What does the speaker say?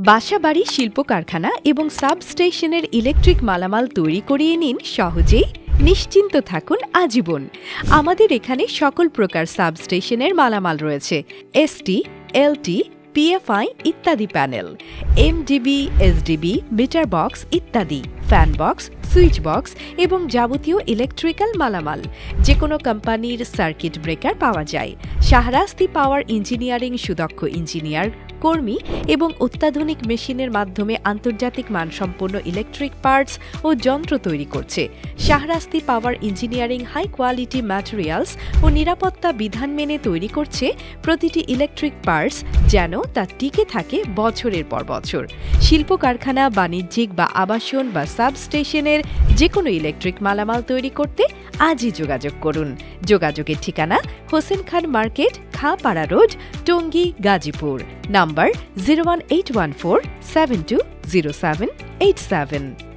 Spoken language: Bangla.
বাসাবাড়ি শিল্প কারখানা এবং সাবস্টেশনের ইলেকট্রিক মালামাল তৈরি করিয়ে নিন সহজেই। নিশ্চিন্ত থাকুন আজীবন। আমাদের এখানে সকল প্রকার সাবস্টেশনের মালামাল রয়েছে। এসটি এলটি পিএফআই ইত্যাদি panel. MDB SDB meter box ইত্যাদি। ফ্যান বক্স, সুইচ বক্স এবং যাবতীয় ইলেকট্রিক্যাল মালামাল। যে কোনো কোম্পানির সার্কিট ব্রেকার পাওয়া যায়। শাহরাস্তি পাওয়ার ইঞ্জিনিয়ারিং সুদক্ষ ইঞ্জিনিয়ার, কর্মী এবং অত্যাধুনিক মেশিনের মাধ্যমে আন্তর্জাতিক মানসম্পন্ন ইলেকট্রিক পার্টস ও যন্ত্র তৈরি করছে। Shahrasti power engineering high quality materials ও নিরাপত্তা বিধান মেনে তৈরি করছে প্রতিটি ইলেকট্রিক পার্টস যেন তা টিকে থাকে বছরের পর বছর। শিল্প কারখানা, বাণিজ্যিক বা আবাসন বা সাবস্টেশনের যে কোনো ইলেকট্রিক মালামাল তৈরি করতে আজই যোগাযোগ করুন। যোগাযোগের ঠিকানা Hossain Khan market Khapara road, Tongi, Gazipur. Number zero one eight one four seven two zero seven eight seven.